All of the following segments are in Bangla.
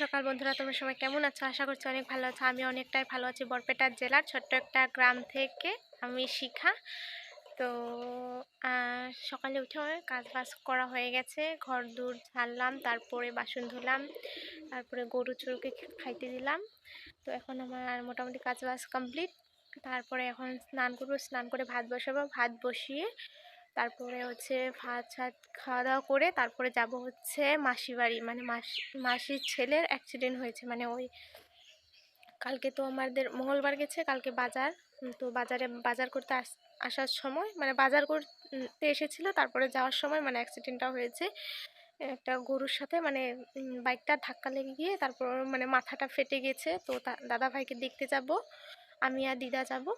সকাল বন্ধুরা, তোমরা সবাই কেমন আছো? আশা করছি অনেক ভালো আছো। আমি অনেকটাই ভালো আছি বরপেটা জেলার ছোট্ট একটা গ্রাম থেকে আমি শিখা। তো সকালে উঠে কাজ বাজ করা হয়ে গেছে। ঘর দূর ঝাড়লাম, তারপরে বাসন ধুলাম, তারপরে গরু চুরুকে খাইতে দিলাম। তো এখন আমার মোটামুটি কাজ বাজ কমপ্লিট তারপরে এখন স্নান করব, স্নান করে ভাত বসাবো। ভাত বসিয়ে তারপরে হচ্ছে ভাত ছাত খাওয়া দাওয়া করে তারপরে যাব হচ্ছে মাসি বাড়ি মানে মাসি, মাসির ছেলের অ্যাক্সিডেন্ট হয়েছে। মানে ওই কালকে তো আমাদের মঙ্গলবার গেছে, কালকে বাজার। তো বাজারে, বাজার করতে আস, আসার সময় মানে বাজার করতে এসেছিল, তারপরে যাওয়ার সময় মানে অ্যাক্সিডেন্টটা হয়েছে। একটা গরুর সাথে মানে বাইকটা ধাক্কা লেগে গিয়ে তারপর মানে মাথাটা ফেটে গেছে। তা- দাদা ভাইকে দেখতে যাব, আমি আর দিদা যাব।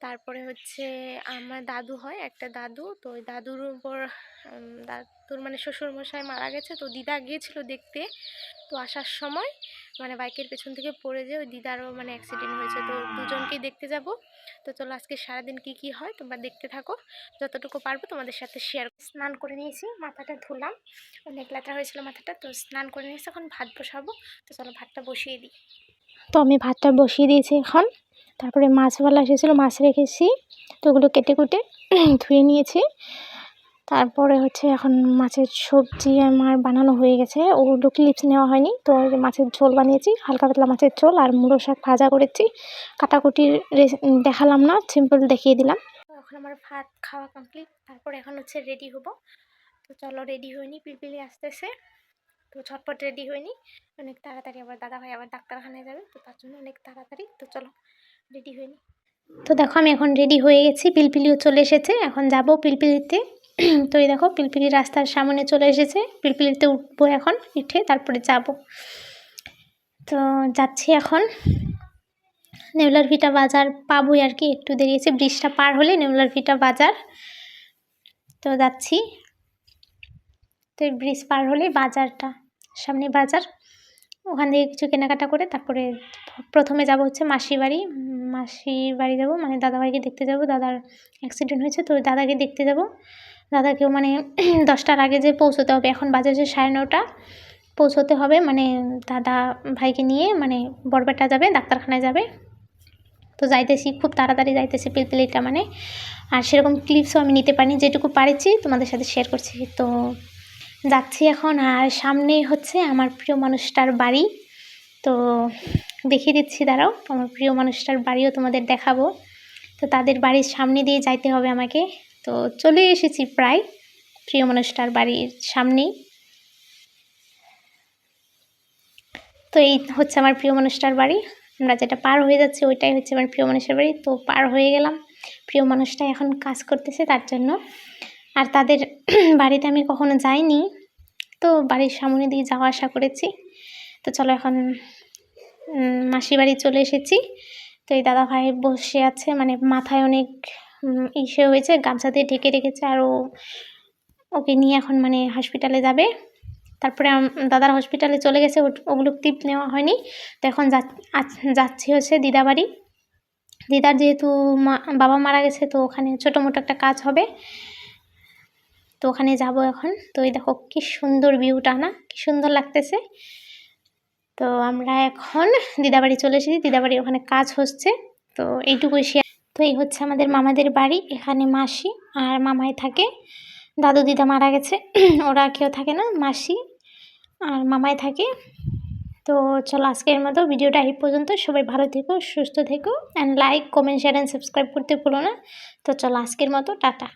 তারপরে হচ্ছে আমার দাদু হয়, একটা দাদু। তো ওই দাদুর উপর দাদুর মানে শ্বশুর মশাই মারা গেছে। তো দিদা গিয়েছিল দেখতে। তো আসার সময় মানে বাইকের পেছন থেকে পড়ে যে ওই দিদারও মানে অ্যাক্সিডেন্ট হয়েছে। তো দুজনকেই দেখতে যাব। তো চলো আজকে সারাদিন কি কি হয় তোমরা দেখতে থাকো। যতটুকু পারব তোমাদের সাথে শেয়ার স্নান করে নিয়েছি, মাথাটা ধুলাম। অনেক লেটা হয়েছিল মাথাটা। তো স্নান করে নিয়েছি, এখন ভাত বসাবো। তো চলো ভাতটা বসিয়ে দিই। তো আমি ভাতটা বসিয়ে দিয়েছি এখন। তারপরে মাছওয়ালা এসেছিল, মাছ রেখেছি, তো ওগুলো কেটে কুটে ধুয়ে নিয়েছি। তারপরে হচ্ছে এখন মাছের সবজি আমার বানানো হয়ে গেছে। ওগুলো ক্লিপস নেওয়া হয়নি, তো মাছের ঝোল বানিয়েছি, হালকা পাতলা মাছের ঝোল আর মুলো শাক ভাজা করেছি। কাটাকুটির দেখালাম না সিম্পল দেখিয়ে দিলাম। এখন আমার ভাত খাওয়া কমপ্লিট তারপর এখন হচ্ছে রেডি হব। তো চলো রেডি হয়নি পিলপিলি আসতেছে। তো ঝটপট রেডি হয়নি অনেক তাড়াতাড়ি আবার দাদা ভাই আবার ডাক্তারখানায় যাবে, তো তার জন্য অনেক তাড়াতাড়ি। তো চলো রেডি হয়নি। তো দেখো, আমি এখন রেডি হয়ে গেছি। পিলপিলিও চলে এসেছে। এখন যাব পিলপিলিতে। তো এই দেখো, পিলপিলি রাস্তার সামনে চলে এসেছে। পিলপিলিতে উঠবো এখন, উঠে তারপরে যাব। তো যাচ্ছি এখন। নেউলার ভিটা বাজার পাবোই আর কি, একটু দেরি দেরিয়েছে ব্রিজটা পার হলে নেউলার ভিটা বাজার। তো যাচ্ছি। তো এই ব্রিজ পার হলেই বাজারটা, সামনে বাজার। ওখান থেকে কিছু কেনাকাটা করে তারপরে প্রথমে যাব হচ্ছে মাসির বাড়ি। মাসির বাড়ি যাব মানে দাদাভাইকে দেখতে যাব, দাদার অ্যাক্সিডেন্ট হয়েছে তো দাদাকে দেখতে যাব। দাদাকেও মানে দশটার আগে যে পৌঁছতে হবে, এখন বাজে যে সাড়ে নটা, পৌঁছতে হবে মানে দাদা ভাইকে নিয়ে মানে বরপেটা যাবে, ডাক্তারখানায় যাবে। তো যাইতেছি, খুব তাড়াতাড়ি যাইতেছি পিলপিলিটা মানে। আর সেরকম ক্লিপসও আমি নিতে পারিনি, যেটুকু পারেছি তোমাদের সাথে শেয়ার করছি। তো যাচ্ছি এখন, আর সামনেই হচ্ছে আমার প্রিয় মানুষটার বাড়ি। তো দেখিয়ে দিচ্ছি, দাঁড়াও। আমার প্রিয় মানুষটার বাড়িও তোমাদের দেখাবো। তো তাদের বাড়ির সামনে দিয়ে যাইতে হবে আমাকে। তো চলে এসেছি প্রায় প্রিয় মানুষটার বাড়ির সামনেই। তো এই হচ্ছে আমার প্রিয় মানুষটার বাড়ি। আমরা যেটা পার হয়ে যাচ্ছি ওইটাই হচ্ছে আমার প্রিয় মানুষের বাড়ি। তো পার হয়ে গেলাম। প্রিয় মানুষটা এখন কাজ করতেছে তার জন্য। আর তাদের বাড়িতে আমি কখনো যাইনি। তো বাড়ির সামনে দিয়ে যাওয়া আসা করেছি। তো চলো এখন মাসির বাড়ি চলে এসেছি। তো এই দাদা ভাই বসে আছে মানে মাথায় অনেক ইসে হয়েছে, গামছা দিয়ে ঢেকে রেখেছে, আর ও, ওকে নিয়ে এখন মানে হসপিটালে যাবে। তারপরে দাদার হসপিটালে চলে গেছে ওগুলো টিপ নেওয়া হয়নি। তো এখন যাচ্ছি হচ্ছে দিদা বাড়ি। দিদার যেহেতু মা, বাবা মারা গেছে, তো ওখানে ছোটো মোটো একটা কাজ হবে। তো ওখানে যাব এখন। তো এই দেখো, কী সুন্দর ভিউটা না, কী সুন্দর লাগতেছে। তো আমরা এখন দিদাবাড়ি চলে এসেছি। দিদাবাড়ি ওখানে কাজ হচ্ছে। তো এইটুকুই শেয়ার তো এই হচ্ছে আমাদের মামাদের বাড়ি, এখানে মাসি আর মামাই থাকে। দাদু, দিদা মারা গেছে। ওরা কেউ থাকে না, মাসি আর মামাই থাকে। তো চলো আজকের মতো ভিডিওটা এই পর্যন্ত। সবাই ভালো থেকো, সুস্থ থেকো। And like comment share and subscribe করতে ভুলো না। তো চলো আজকের মতো, টাটা।